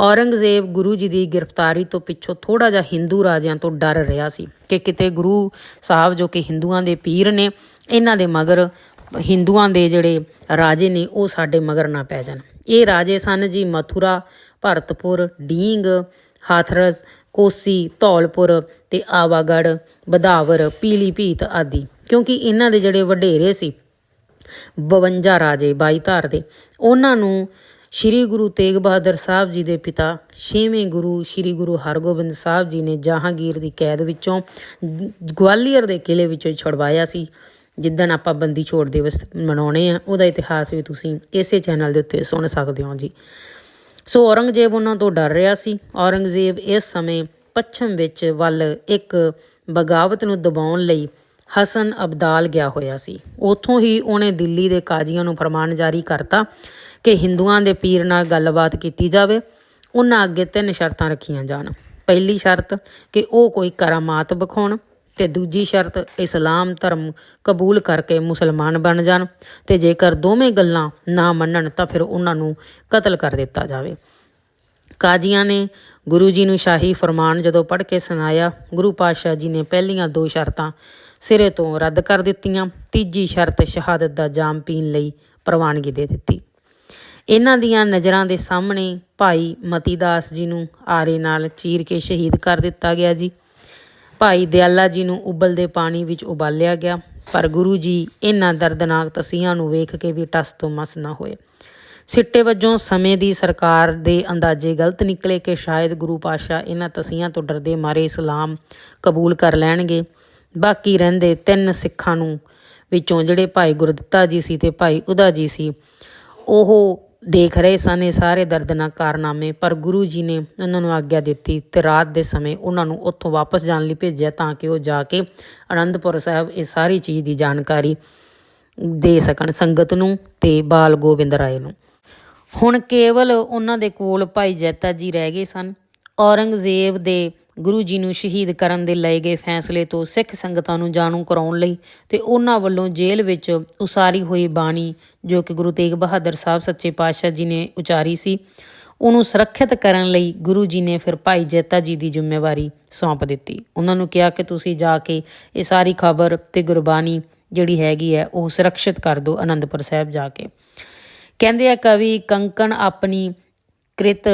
ਔਰੰਗਜ਼ੇਬ ਗੁਰੂ ਜੀ ਦੀ ਗ੍ਰਿਫਤਾਰੀ ਤੋਂ ਪਿੱਛੋਂ ਥੋੜਾ ਜਿਹਾ ਹਿੰਦੂ ਰਾਜਿਆਂ ਤੋਂ ਡਰ ਰਿਹਾ ਸੀ ਕਿ ਕਿਤੇ ਗੁਰੂ ਸਾਹਿਬ ਜੋ ਕਿ ਹਿੰਦੂਆਂ ਦੇ ਪੀਰ ਨੇ, ਇਹਨਾਂ ਦੇ ਮਗਰ ਹਿੰਦੂਆਂ ਦੇ ਜਿਹੜੇ ਰਾਜੇ ਨੇ, ਉਹ ਸਾਡੇ ਮਗਰ ਨਾ ਪੈ ਜਾਣ। ਇਹ ਰਾਜੇ ਸਨ ਜੀ ਮਥੁਰਾ, ਭਰਤਪੁਰ, ਡੀਂਗ, ਹਾਥਰਸ ਕੋਸੀ, ਧੌਲਪੁਰ ਤੇ ਆਵਾਗੜ ਬਦਾਵਰ ਪੀਲੀਭੀਤ ਆਦਿ। ਕਿਉਂਕਿ ਇਹਨਾਂ ਦੇ ਜਿਹੜੇ ਵਡੇਰੇ ਸੀ 52 ਰਾਜੇ 22 ਧਾਰ ਦੇ, ਉਹਨਾਂ ਨੂੰ ਸ੍ਰੀ ਗੁਰੂ ਤੇਗ ਬਹਾਦਰ ਸਾਹਿਬ ਜੀ ਦੇ ਪਿਤਾ, ਛੇਵੇਂ ਗੁਰੂ ਸ੍ਰੀ ਗੁਰੂ ਹਰਗੋਬਿੰਦ ਸਾਹਿਬ ਜੀ ਨੇ ਜਹਾਂਗੀਰ ਦੀ ਕੈਦ ਵਿੱਚੋਂ ਗਵਾਲੀਅਰ ਦੇ ਕਿਲੇ ਵਿੱਚੋਂ ਛੁਡਵਾਇਆ ਸੀ। ਜਿੱਦਣ ਆਪਾਂ ਬੰਦੀ ਛੋੜ ਦਿਵਸ ਮਨਾਉਣੇ ਆ, ਉਹਦਾ ਇਤਿਹਾਸ ਵੀ ਤੁਸੀਂ ਇਸੇ ਚੈਨਲ ਦੇ ਉੱਤੇ ਸੁਣ ਸਕਦੇ ਹੋ ਜੀ। ਸੋ ਔਰੰਗਜ਼ੇਬ ਉਹਨਾਂ ਤੋਂ ਡਰ ਰਿਹਾ ਸੀ। ਔਰੰਗਜ਼ੇਬ ਇਸ ਸਮੇਂ ਪੱਛਮ ਵਿੱਚ ਵੱਲ ਇੱਕ ਬਗਾਵਤ ਨੂੰ ਦਬਾਉਣ ਲਈ ਹਸਨ ਅਬਦਾਲ ਗਿਆ ਹੋਇਆ ਸੀ। ਉੱਥੋਂ ਹੀ ਉਹਨੇ ਦਿੱਲੀ ਦੇ ਕਾਜ਼ੀਆਂ ਨੂੰ ਫਰਮਾਨ ਜਾਰੀ ਕਰਤਾ ਕਿ ਹਿੰਦੂਆਂ ਦੇ ਪੀਰ ਨਾਲ ਗੱਲਬਾਤ ਕੀਤੀ ਜਾਵੇ। ਉਹਨਾਂ ਅੱਗੇ ਤਿੰਨ ਸ਼ਰਤਾਂ ਰੱਖੀਆਂ ਜਾਣ। ਪਹਿਲੀ ਸ਼ਰਤ ਕਿ ਉਹ ਕੋਈ ਕਰਾਮਾਤ ਵਿਖਾਉਣ। ਤੇ ਦੂਜੀ ਸ਼ਰਤ, ਇਸਲਾਮ ਧਰਮ ਕਬੂਲ ਕਰਕੇ ਮੁਸਲਮਾਨ ਬਣ ਜਾਣ ਤੇ ਜੇਕਰ ਦੋਵੇਂ ਗੱਲਾਂ ਨਾ ਮੰਨਣ ਤਾਂ ਫਿਰ ਉਹਨਾਂ ਨੂੰ ਕਤਲ ਕਰ ਦਿੱਤਾ ਜਾਵੇ। ਕਾਜ਼ੀਆਂ ਨੇ ਗੁਰੂ ਜੀ ਨੂੰ ਸ਼ਾਹੀ ਫਰਮਾਨ ਜਦੋਂ ਪੜ੍ਹ ਕੇ ਸੁਣਾਇਆ, ਗੁਰੂ ਪਾਤਸ਼ਾਹ ਜੀ ਨੇ ਪਹਿਲੀਆਂ ਦੋ ਸ਼ਰਤਾਂ ਸਿਰੇ ਤੋਂ ਰੱਦ ਕਰ ਦਿੱਤੀਆਂ, ਤੀਜੀ ਸ਼ਰਤ ਸ਼ਹਾਦਤ ਦਾ ਜਾਮ ਪੀਣ ਲਈ ਪ੍ਰਵਾਨਗੀ ਦੇ ਦਿੱਤੀ। ਇਹਨਾਂ ਦੀਆਂ ਨਜ਼ਰਾਂ ਦੇ ਸਾਹਮਣੇ ਭਾਈ ਮਤੀਦਾਸ ਜੀ ਨੂੰ ਆਰੇ ਨਾਲ ਚੀਰ ਕੇ ਸ਼ਹੀਦ ਕਰ ਦਿੱਤਾ ਗਿਆ ਜੀ। ਭਾਈ ਦਿਆਲਾ ਜੀ ਨੂੰ ਉਬਲਦੇ ਪਾਣੀ ਵਿੱਚ ਉਬਾਲਿਆ ਗਿਆ, ਪਰ ਗੁਰੂ ਜੀ ਇਹਨਾਂ ਦਰਦਨਾਕ ਤਸੀਹਾਂ ਨੂੰ ਵੇਖ ਕੇ ਵੀ ਟਸ ਤੋਂ ਮਸ ਨਾ ਹੋਏ। ਸਿੱਟੇ ਵਜੋਂ ਸਮੇਂ ਦੀ ਸਰਕਾਰ ਦੇ ਅੰਦਾਜ਼ੇ ਗਲਤ ਨਿਕਲੇ ਕਿ ਸ਼ਾਇਦ ਗੁਰੂ ਪਾਤਸ਼ਾਹ ਇਹਨਾਂ ਤਸੀਹਾਂ ਤੋਂ ਡਰਦੇ ਮਾਰੇ ਇਸਲਾਮ ਕਬੂਲ ਕਰ ਲੈਣਗੇ। ਬਾਕੀ ਰਹਿੰਦੇ ਤਿੰਨ ਸਿੱਖਾਂ ਨੂੰ ਵਿੱਚੋਂ ਜਿਹੜੇ ਭਾਈ ਗੁਰਦਿੱਤਾ ਜੀ ਸੀ ਤੇ ਭਾਈ ਉਦਾ ਜੀ ਸੀ, ਉਹ ਦੇਖ ਰਹੇ ਸਨ ਇਹ ਸਾਰੇ ਦਰਦਨਾਕ ਕਾਰਨਾਮੇ, ਪਰ ਗੁਰੂ ਜੀ ਨੇ ਉਹਨਾਂ ਨੂੰ ਆਗਿਆ ਦਿੱਤੀ ਤੇ ਰਾਤ ਦੇ ਸਮੇਂ ਉਹਨਾਂ ਨੂੰ ਉੱਥੋਂ ਵਾਪਸ ਜਾਣ ਲਈ ਭੇਜਿਆ ਤਾਂ ਕਿ ਉਹ ਜਾ ਕੇ ਅਨੰਦਪੁਰ ਸਾਹਿਬ ਇਹ ਸਾਰੀ ਚੀਜ਼ ਦੀ ਜਾਣਕਾਰੀ ਦੇ ਸਕਣ ਸੰਗਤ ਨੂੰ ਤੇ ਬਾਲ ਗੋਬਿੰਦ ਰਾਏ ਨੂੰ। ਹੁਣ ਕੇਵਲ ਉਹਨਾਂ ਦੇ ਕੋਲ ਭਾਈ ਜੈਤਾ ਜੀ ਰਹਿ ਗਏ ਸਨ। ਔਰੰਗਜ਼ੇਬ ਦੇ ਗੁਰੂ ਜੀ ਨੂੰ ਸ਼ਹੀਦ ਕਰਨ ਦੇ ਲਏ ਗਏ ਫੈਸਲੇ ਤੋਂ ਸਿੱਖ ਸੰਗਤਾਂ ਨੂੰ ਜਾਣੂ ਕਰਾਉਣ ਲਈ ਤੇ ਉਹਨਾਂ ਵੱਲੋਂ ਜੇਲ੍ਹ ਵਿੱਚ ਉਸਾਰੀ ਹੋਈ ਬਾਣੀ, ਜੋ ਕਿ ਗੁਰੂ ਤੇਗ ਬਹਾਦਰ ਸਾਹਿਬ ਸੱਚੇ ਪਾਤਸ਼ਾਹ ਜੀ ਨੇ ਉਚਾਰੀ ਸੀ, ਉਹਨੂੰ ਸੁਰੱਖਿਅਤ ਕਰਨ ਲਈ ਗੁਰੂ ਜੀ ਨੇ ਫਿਰ ਭਾਈ ਜੈਤਾ ਜੀ ਦੀ ਜ਼ਿੰਮੇਵਾਰੀ ਸੌਂਪ ਦਿੱਤੀ। ਉਹਨਾਂ ਨੂੰ ਕਿਹਾ ਕਿ ਤੁਸੀਂ ਜਾ ਕੇ ਇਹ ਸਾਰੀ ਖਬਰ ਤੇ ਗੁਰਬਾਣੀ ਜਿਹੜੀ ਹੈਗੀ ਹੈ, ਉਹ ਸੁਰੱਖਿਅਤ ਕਰ ਦਿਓ ਅਨੰਦਪੁਰ ਸਾਹਿਬ ਜਾ ਕੇ। ਕਹਿੰਦੇ ਆ ਕਵੀ ਕੰਕਣ ਆਪਣੀ ਕ੍ਰਿਤ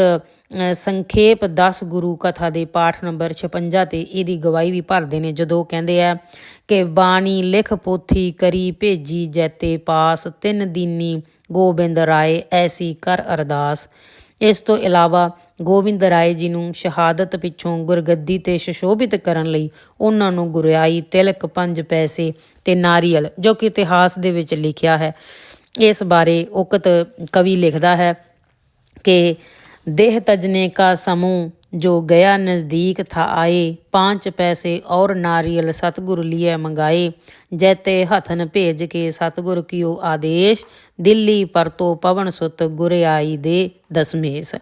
ਸੰਖੇਪ 10 ਗੁਰੂ ਕਥਾ ਦੇ ਪਾਠ ਨੰਬਰ 56 ਤੇ ਇਹਦੀ ਗਵਾਹੀ ਵੀ ਭਰਦੇ ਨੇ, ਜਦੋਂ ਕਹਿੰਦੇ ਆ ਕਿ ਬਾਣੀ ਲਿਖ ਪੋਥੀ ਕਰੀ ਭੇਜੀ ਜੈਤੇ ਪਾਸ, ਤਿੰਨ ਦੀਨੀ ਗੋਬਿੰਦ ਰਾਏ, ਐਸੀ ਕਰ ਅਰਦਾਸ। ਇਸ ਤੋਂ ਇਲਾਵਾ ਗੋਬਿੰਦ ਰਾਏ ਜੀ ਨੂੰ ਸ਼ਹਾਦਤ ਪਿੱਛੋਂ ਗੁਰਗੱਦੀ ਤੇ ਸ਼ਸ਼ੋਭਿਤ ਕਰਨ ਲਈ ਉਹਨਾਂ ਨੂੰ ਗੁਰਿਆਈ ਤਿਲਕ ਪੰਜ ਪੈਸੇ ਤੇ ਨਾਰੀਅਲ, ਜੋ ਕਿ ਇਤਿਹਾਸ ਦੇ ਵਿੱਚ ਲਿਖਿਆ ਹੈ। ਇਸ ਬਾਰੇ ਉਕਤ ਕਵੀ ਲਿਖਦਾ ਹੈ ਕਿ देह तजने का समूह जो गया नजदीक था आए पांच पैसे और नारियल सतगुर लिए मंगाए जैते हथन भेज के सतगुर कियो आदेश दिल्ली पर तो पवन सुत गुर आई दे दसमेश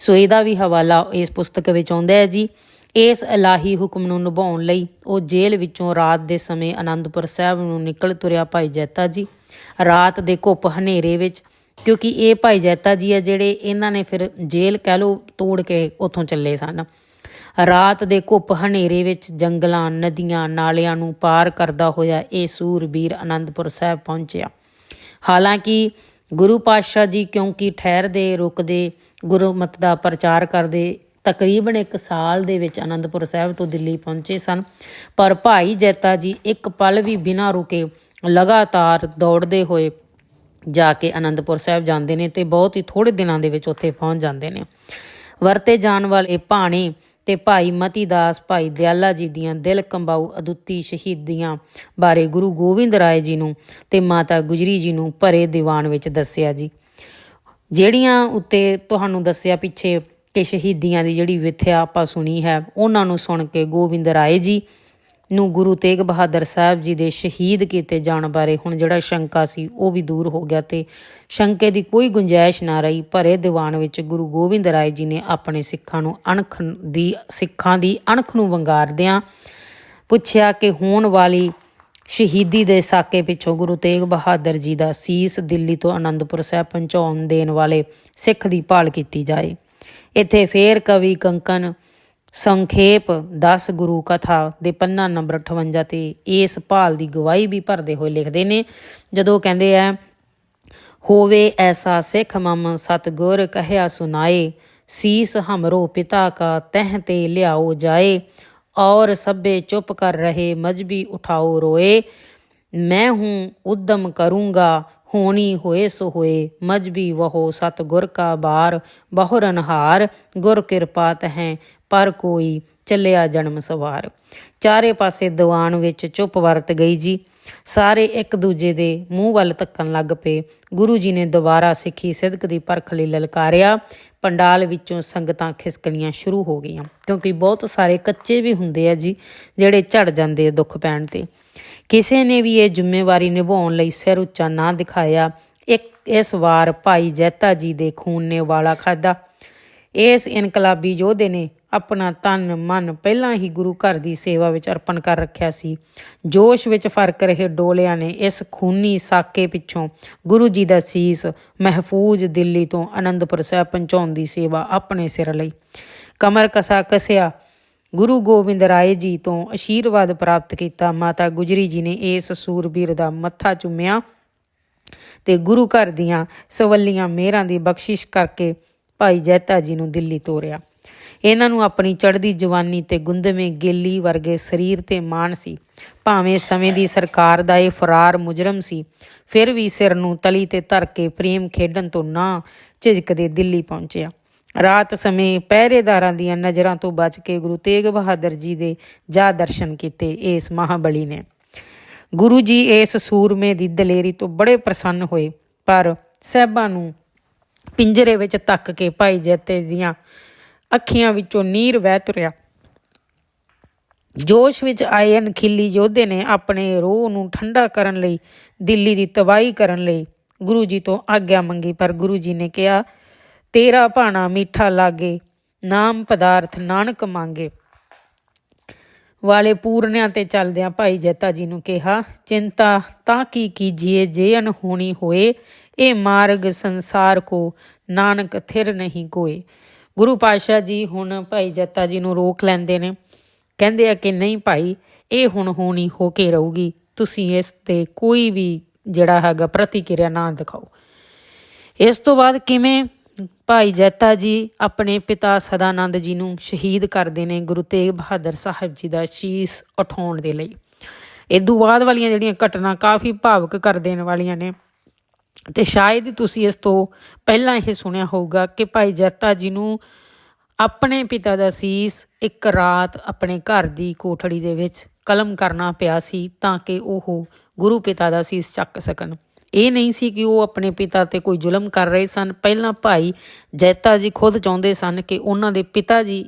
ਸੋ ਇਹਦਾ ਵੀ ਹਵਾਲਾ ਇਸ ਪੁਸਤਕ ਵਿੱਚ ਆਉਂਦਾ ਹੈ ਜੀ ਇਸ ਇਲਾਹੀ ਹੁਕਮ ਨੂੰ ਨਿਭਾਉਣ ਲਈ ਉਹ ਜੇਲ੍ਹ ਵਿੱਚੋਂ ਰਾਤ ਦੇ ਸਮੇਂ ਆਨੰਦਪੁਰ ਸਾਹਿਬ ਨੂੰ ਨਿਕਲ ਤੁਰਿਆ ਭਾਈ ਜੈਤਾ ਜੀ ਰਾਤ ਦੇ ਘੁੱਪ ਹਨੇਰੇ ਵਿੱਚ ਕਿਉਂਕਿ ਇਹ ਭਾਈ ਜੈਤਾ ਜੀ ਆ ਜਿਹੜੇ ਇਹਨਾਂ ਨੇ ਫਿਰ ਜੇਲ੍ਹ ਕਹਿ ਲੋ ਤੋੜ ਕੇ ਉੱਥੋਂ ਚੱਲੇ ਸਨ। ਰਾਤ ਦੇ ਘੁੱਪ ਹਨੇਰੇ ਵਿੱਚ ਜੰਗਲਾਂ, ਨਦੀਆਂ, ਨਾਲਿਆਂ ਨੂੰ ਪਾਰ ਕਰਦਾ ਹੋਇਆ ਇਹ ਸੂਰਬੀਰ ਆਨੰਦਪੁਰ ਸਾਹਿਬ ਪਹੁੰਚਿਆ। ਹਾਲਾਂਕਿ ਗੁਰੂ ਪਾਤਸ਼ਾਹ ਜੀ ਕਿਉਂਕਿ ਠਹਿਰਦੇ, ਰੁਕਦੇ, ਗੁਰਮਤ ਦਾ ਪ੍ਰਚਾਰ ਕਰਦੇ, ਤਕਰੀਬਨ 1 ਸਾਲ ਦੇ ਵਿੱਚ ਆਨੰਦਪੁਰ ਸਾਹਿਬ ਤੋਂ ਦਿੱਲੀ ਪਹੁੰਚੇ ਸਨ, ਪਰ ਭਾਈ ਜੈਤਾ ਜੀ ਇੱਕ ਪਲ ਵੀ ਬਿਨਾਂ ਰੁਕੇ ਲਗਾਤਾਰ ਦੌੜਦੇ ਹੋਏ ਜਾ ਕੇ ਅਨੰਦਪੁਰ ਸਾਹਿਬ ਜਾਂਦੇ ਨੇ ਤੇ ਬਹੁਤ ਹੀ ਥੋੜੇ ਦਿਨਾਂ ਦੇ ਵਿੱਚ ਉੱਥੇ ਪਹੁੰਚ ਜਾਂਦੇ ਨੇ। ਵਰਤੇ ਜਾਣ ਵਾਲੇ ਭਾਣੇ ਤੇ ਭਾਈ ਮਤੀ ਦਾਸ ਭਾਈ ਦਿਆਲਾ ਜੀ ਦੀਆਂ ਦਿਲ ਕੰਬਾਊ ਅਦੁੱਤੀ ਸ਼ਹੀਦੀਆਂ ਬਾਰੇ ਗੁਰੂ ਗੋਬਿੰਦ ਰਾਏ ਜੀ ਨੂੰ ਤੇ ਮਾਤਾ ਗੁਜਰੀ ਜੀ ਨੂੰ ਭਰੇ ਦੀਵਾਨ ਵਿੱਚ ਦੱਸਿਆ ਜੀ। ਜਿਹੜੀਆਂ ਉੱਤੇ ਤੁਹਾਨੂੰ ਦੱਸਿਆ ਪਿੱਛੇ ਕਿ ਸ਼ਹੀਦੀਆਂ ਦੀ ਜਿਹੜੀ ਵਿਥਿਆ ਆਪਾਂ ਸੁਣੀ ਹੈ, ਉਹਨਾਂ ਨੂੰ ਸੁਣ ਕੇ ਗੋਬਿੰਦ ਰਾਏ ਜੀ ਨੂੰ ਗੁਰੂ ਤੇਗ ਬਹਾਦਰ ਸਾਹਿਬ ਜੀ ਦੇ ਸ਼ਹੀਦ ਕੀਤੇ ਜਾਣ ਬਾਰੇ ਹੁਣ ਜਿਹੜਾ ਸ਼ੰਕਾ ਸੀ ਉਹ ਵੀ ਦੂਰ ਹੋ ਗਿਆ ਤੇ ਸ਼ੰਕੇ ਦੀ ਕੋਈ ਗੁੰਜਾਇਸ਼ ਨਾ ਰਹੀ। ਭਰੇ ਦੀਵਾਨ ਵਿੱਚ ਗੁਰੂ ਗੋਬਿੰਦ ਰਾਏ ਜੀ ਨੇ ਆਪਣੇ ਸਿੱਖਾਂ ਨੂੰ ਅਣਖ ਦੀ ਸਿੱਖਾਂ ਦੀ ਅਣਖ ਨੂੰ ਵੰਗਾਰਦਿਆਂ ਪੁੱਛਿਆ ਕਿ ਹੋਣ ਵਾਲੀ ਸ਼ਹੀਦੀ ਦੇ ਸਾਕੇ ਪਿੱਛੋਂ ਗੁਰੂ ਤੇਗ ਬਹਾਦਰ ਜੀ ਦਾ ਸੀਸ ਦਿੱਲੀ ਤੋਂ ਆਨੰਦਪੁਰ ਸਾਹਿਬ ਪਹੁੰਚਾਉਣ ਦੇਣ ਵਾਲੇ ਸਿੱਖ ਦੀ ਭਾਲ ਕੀਤੀ ਜਾਏ। ਇੱਥੇ ਫੇਰ ਕਵੀ ਕੰਕਨ ਸੰਖੇਪ 10 ਗੁਰੂ ਕਥਾ ਦੇ ਪੰਨਾ ਨੰਬਰ 58 ਤੇ ਇਸ ਭਾਲ ਦੀ ਗਵਾਹੀ ਵੀ ਭਰਦੇ ਹੋਏ ਲਿਖਦੇ ਨੇ, ਜਦੋਂ ਕਹਿੰਦੇ ਆ, ਹੋਵੇ ਐਸਾ ਸਿੱਖ ਮਮ ਸਤਗੁਰ ਕਹਿਆ ਸੁਨਾਏ ਸੀਸ ਹਮਰੋ ਪਿਤਾ ਕਾ ਤਹ ਤੇ ਲਿਆਓ ਜਾਏ, ਔਰ ਸਭੇ ਚੁੱਪ ਕਰ ਰਹੇ ਮਜਬੀ ਉਠਾਓ ਰੋਏ, ਮੈਂ ਹੂੰ ਉਦਮ ਕਰੂੰਗਾ, ਹੋਣੀ ਹੋਏ ਸੋ ਹੋਏ, ਮਜਬੀ ਵਹੋ ਸਤਗੁਰ ਕਾ ਬਾਰ, ਬਹੁ ਰਨਹਾਰ ਗੁਰ ਕਿਰਪਾ ਹੈ ਪਰ ਕੋਈ ਚੱਲਿਆ ਜਨਮ ਸਵਾਰ। ਚਾਰੇ ਪਾਸੇ ਦੀਵਾਨ ਵਿੱਚ ਚੁੱਪ ਵਰਤ ਗਈ ਜੀ। ਸਾਰੇ ਇੱਕ ਦੂਜੇ ਦੇ ਮੂੰਹ ਵੱਲ ਤੱਕਣ ਲੱਗ ਪਏ। ਗੁਰੂ ਜੀ ਨੇ ਦੁਬਾਰਾ ਸਿੱਖੀ ਸਿਦਕ ਦੀ ਪਰਖ ਲਈ ਲਲਕਾਰਿਆ। ਪੰਡਾਲ ਵਿੱਚੋਂ ਸੰਗਤਾਂ ਖਿਸਕਣੀਆਂ ਸ਼ੁਰੂ ਹੋ ਗਈਆਂ। ਕਿਉਂਕਿ ਬਹੁਤ ਸਾਰੇ ਕੱਚੇ ਵੀ ਹੁੰਦੇ ਆ ਜੀ, ਜਿਹੜੇ ਝੜ ਜਾਂਦੇ ਆ ਦੁੱਖ ਪੈਣ ਤੇ। ਕਿਸੇ ਨੇ ਵੀ ਇਹ ਜ਼ਿੰਮੇਵਾਰੀ ਨਿਭਾਉਣ ਲਈ ਸਿਰ ਉੱਚਾ ਨਾ ਦਿਖਾਇਆ। ਇੱਕ ਇਸ ਵਾਰ ਭਾਈ ਜੈਤਾ ਜੀ ਦੇ ਖੂਨ ਨੇ ਵਾਲਾ ਖਾਦਾ। ਇਸ ਇਨਕਲਾਬੀ ਯੋਧੇ ਨੇ ਆਪਣਾ ਤਨ ਮਨ ਪਹਿਲਾਂ ਹੀ ਗੁਰੂ ਘਰ ਦੀ ਸੇਵਾ ਵਿੱਚ ਅਰਪਣ ਕਰ ਰੱਖਿਆ ਸੀ। ਜੋਸ਼ ਵਿੱਚ ਫ਼ਰਕ ਰਹੇ ਡੋਲਿਆਂ ਨੇ ਇਸ ਖੂਨੀ ਸਾਕੇ ਪਿੱਛੋਂ ਗੁਰੂ ਜੀ ਦਾ ਸੀਸ ਮਹਿਫੂਜ਼ ਦਿੱਲੀ ਤੋਂ ਅਨੰਦਪੁਰ ਸਾਹਿਬ ਪਹੁੰਚਾਉਣ ਦੀ ਸੇਵਾ ਆਪਣੇ ਸਿਰ ਲਈ। ਕਮਰ ਕਸਾ ਕਸਿਆ ਗੁਰੂ ਗੋਬਿੰਦ ਰਾਏ ਜੀ ਤੋਂ ਅਸ਼ੀਰਵਾਦ ਪ੍ਰਾਪਤ ਕੀਤਾ। ਮਾਤਾ ਗੁਜਰੀ ਜੀ ਨੇ ਇਸ ਸੂਰਬੀਰ ਦਾ ਮੱਥਾ ਚੁੰਮਿਆ ਤੇ ਗੁਰੂ ਘਰ ਦੀਆਂ ਸਵੱਲੀਆਂ ਮਿਹਰਾਂ ਦੀ ਬਖਸ਼ਿਸ਼ ਕਰਕੇ ਭਾਈ ਜੈਤਾ ਜੀ ਨੂੰ ਦਿੱਲੀ ਤੋਰਿਆ। ਇਹਨਾਂ ਨੂੰ ਆਪਣੀ ਚੜ੍ਹਦੀ ਜਵਾਨੀ ਤੇ ਗੁੰਦਵੇਂ ਗੇਲੀ ਵਰਗੇ ਸਰੀਰ ਤੇ ਮਾਣ ਸੀ। ਭਾਵੇਂ ਸਮੇਂ ਦੀ ਸਰਕਾਰ ਦਾ ਇਹ ਫਰਾਰ ਮੁਜਰਮ ਸੀ, ਫਿਰ ਵੀ ਸਿਰ ਨੂੰ ਤਲੀ ਤੇ ਧਰ ਕੇ ਪ੍ਰੇਮ ਖੇਡਣ ਤੋਂ ਨਾ ਝਿਜਕਦੇ ਦਿੱਲੀ ਪਹੁੰਚਿਆ। ਰਾਤ ਸਮੇਂ ਪਹਿਰੇਦਾਰਾਂ ਦੀਆਂ ਨਜ਼ਰਾਂ ਤੋਂ ਬਚ ਕੇ ਗੁਰੂ ਤੇਗ ਬਹਾਦਰ ਜੀ ਦੇ ਜਾ ਦਰਸ਼ਨ ਕੀਤੇ ਇਸ ਮਹਾਬਲੀ ਨੇ। ਗੁਰੂ ਜੀ ਇਸ ਸੂਰਮੇ ਦੀ ਦਲੇਰੀ ਤੋਂ ਬੜੇ ਪ੍ਰਸੰਨ ਹੋਏ, ਪਰ ਸਹਿਬਾਂ ਨੂੰ ਪਿੰਜਰੇ ਵਿੱਚ ਤੱਕ ਕੇ ਭਾਈ ਜੱਤੇ ਦੀਆਂ ਅੱਖੀਆਂ ਵਿੱਚੋਂ ਨੀਰ ਵਹਿ ਤੁਰਿਆ। ਜੋਸ਼ ਵਿੱਚ ਆਏ ਅਨਖਿੱਲੀ ਯੋਧੇ ਨੇ ਆਪਣੇ ਰੋਹ ਨੂੰ ਠੰਡਾ ਕਰਨ ਲਈ, ਦਿੱਲੀ ਦੀ ਤਬਾਹੀ ਕਰਨ ਲਈ ਗੁਰੂ ਜੀ ਤੋਂ ਆਗਿਆ ਮੰਗੀ, ਪਰ ਗੁਰੂ ਜੀ ਨੇ ਕਿਹਾ, ਤੇਰਾ ਭਾਣਾ ਮਿੱਠਾ ਲਾਗੇ, ਨਾਮ ਪਦਾਰਥ ਨਾਨਕ ਮੰਗੇ। ਵਾਲੇ ਪੂਰਨਿਆਂ ਤੇ ਚੱਲਦਿਆਂ ਭਾਈ ਜੈਤਾ ਜੀ ਨੂੰ ਕਿਹਾ, ਚਿੰਤਾ ਤਾਂ ਕੀ ਕੀਜੀਏ, ਜੇ ਅਨਹੋਣੀ ਹੋਏ, ਇਹ ਮਾਰਗ ਸੰਸਾਰ ਕੋ ਨਾਨਕ ਥਿਰ ਨਹੀਂ ਕੋਏ ਗੁਰੂ ਪਾਤਸ਼ਾਹ ਜੀ ਹੁਣ ਭਾਈ ਜੱਤਾ ਜੀ ਨੂੰ ਰੋਕ ਲੈਂਦੇ ਨੇ। ਕਹਿੰਦੇ ਆ ਕਿ ਨਹੀਂ ਭਾਈ, ਇਹ ਹੁਣ ਹੋਣੀ ਹੋ ਕੇ ਰਹੂਗੀ, ਤੁਸੀਂ ਇਸ ਤੇ ਕੋਈ ਵੀ ਜਿਹੜਾ ਹੈਗਾ ਪ੍ਰਤੀਕਿਰਿਆ ਨਾ ਦਿਖਾਓ। ਇਸ ਤੋਂ ਬਾਅਦ ਕਿਵੇਂ ਭਾਈ ਜੈਤਾ ਜੀ ਆਪਣੇ ਪਿਤਾ ਸਦਾਨੰਦ ਜੀ ਨੂੰ ਸ਼ਹੀਦ ਕਰਦੇ ਨੇ ਗੁਰੂ ਤੇਗ ਬਹਾਦਰ ਸਾਹਿਬ ਜੀ ਦਾ ਸ਼ੀਸ ਉਠਾਉਣ ਦੇ ਲਈ। ਇਦੋਂ ਬਾਅਦ ਵਾਲੀਆਂ ਜਿਹੜੀਆਂ ਘਟਨਾ ਕਾਫੀ ਭਾਵਕ ਕਰ ਦੇਣ ਵਾਲੀਆਂ ਨੇ। ਤੇ ਸ਼ਾਇਦ ਤੁਸੀਂ ਇਸ ਤੋਂ ਪਹਿਲਾਂ ਇਹ ਸੁਣਿਆ ਹੋਊਗਾ ਕਿ ਭਾਈ ਜੈਤਾ ਜੀ ਨੂੰ ਆਪਣੇ ਪਿਤਾ ਦਾ ਸੀਸ ਇੱਕ ਰਾਤ ਆਪਣੇ ਘਰ ਦੀ ਕੋਠੜੀ ਦੇ ਵਿੱਚ ਕਲਮ ਕਰਨਾ ਪਿਆ ਸੀ ਤਾਂ ਕਿ ਉਹ ਗੁਰੂ ਪਿਤਾ ਦਾ ਸੀਸ ਚੱਕ ਸਕਣ। ਇਹ ਨਹੀਂ ਸੀ ਕਿ ਉਹ ਆਪਣੇ ਪਿਤਾ ਤੇ ਕੋਈ ਜ਼ੁਲਮ ਕਰ ਰਹੇ ਸਨ। ਪਹਿਲਾਂ ਭਾਈ ਜੈਤਾ ਜੀ ਖੁਦ ਚਾਹੁੰਦੇ ਸਨ ਕਿ ਉਹਨਾਂ ਦੇ ਪਿਤਾ ਜੀ,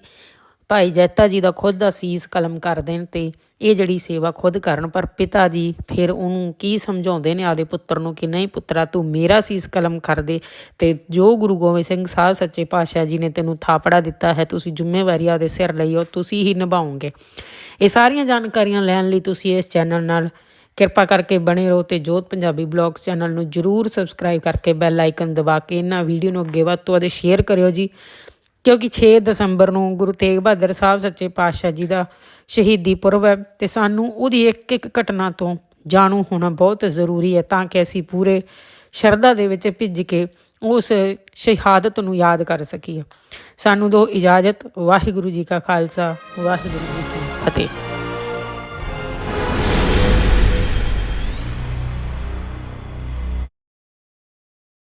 ਭਾਈ ਜੈਤਾ ਜੀ ਦਾ ਖੁਦ ਦਾ ਸੀਸ ਕਲਮ ਕਰ ਦੇਣ ਤੇ ਇਹ ਜਿਹੜੀ ਸੇਵਾ ਖੁਦ ਕਰਨ। ਪਰ ਪਿਤਾ ਜੀ ਫਿਰ ਉਹਨੂੰ ਕੀ ਸਮਝਾਉਂਦੇ ਨੇ? ਆਦੇ ਪੁੱਤਰ ਨੂੰ ਕਿ ਨਹੀਂ ਪੁੱਤਰਾ, ਤੂੰ ਮੇਰਾ ਸੀਸ ਕਲਮ ਕਰ ਦੇ ਤੇ ਜੋ ਗੁਰੂ ਗੋਬਿੰਦ ਸਿੰਘ ਸਾਹਿਬ ਸੱਚੇ ਪਾਤਸ਼ਾਹ ਜੀ ਨੇ ਤੈਨੂੰ ਥਾਪੜਾ ਦਿੱਤਾ ਹੈ, ਤੁਸੀਂ ਜ਼ਿੰਮੇਵਾਰੀ ਆਦੇ ਸਿਰ ਲਈ ਉਹ ਤੁਸੀਂ ਹੀ ਨਿਭਾਓਗੇ। ਇਹ ਸਾਰੀਆਂ ਜਾਣਕਾਰੀਆਂ ਲੈਣ ਲਈ ਤੁਸੀਂ ਇਸ ਚੈਨਲ ਨਾਲ ਕਿਰਪਾ ਕਰਕੇ ਬਣੇ ਰਹੋ ਤੇ ਜੋਤ ਪੰਜਾਬੀ ਬਲੌਗਸ ਚੈਨਲ ਨੂੰ ਜਰੂਰ ਸਬਸਕ੍ਰਾਈਬ ਕਰਕੇ ਬੈਲ ਆਈਕਨ ਦਬਾ ਕੇ ਇਹਨਾਂ ਵੀਡੀਓ ਨੂੰ ਅੱਗੇ ਵੱਧ ਤੋਂ ਵੱਧ ਸ਼ੇਅਰ ਕਰਿਓ ਜੀ। ਕਿਉਂਕਿ 6 ਦਸੰਬਰ ਨੂੰ ਗੁਰੂ ਤੇਗ ਬਹਾਦਰ ਸਾਹਿਬ ਸੱਚੇ ਪਾਤਸ਼ਾਹ ਜੀ ਦਾ ਸ਼ਹੀਦੀ ਪੁਰਬ ਹੈ ਤੇ ਸਾਨੂੰ ਉਹਦੀ ਇੱਕ ਇੱਕ ਘਟਨਾ ਤੋਂ ਜਾਣੂ ਹੋਣਾ ਬਹੁਤ ਜ਼ਰੂਰੀ ਹੈ ਤਾਂ ਕਿ ਅਸੀਂ ਪੂਰੇ ਸ਼ਰਧਾ ਦੇ ਵਿੱਚ ਭਿੱਜ ਕੇ ਉਸ ਸ਼ਹਾਦਤ ਨੂੰ ਯਾਦ ਕਰ ਸਕੀਏ। ਸਾਨੂੰ ਦੋ ਇਜਾਜ਼ਤ। ਵਾਹਿਗੁਰੂ ਜੀ ਕਾ ਖਾਲਸਾ, ਵਾਹਿਗੁਰੂ ਜੀ ਕੀ ਫਤਿਹ।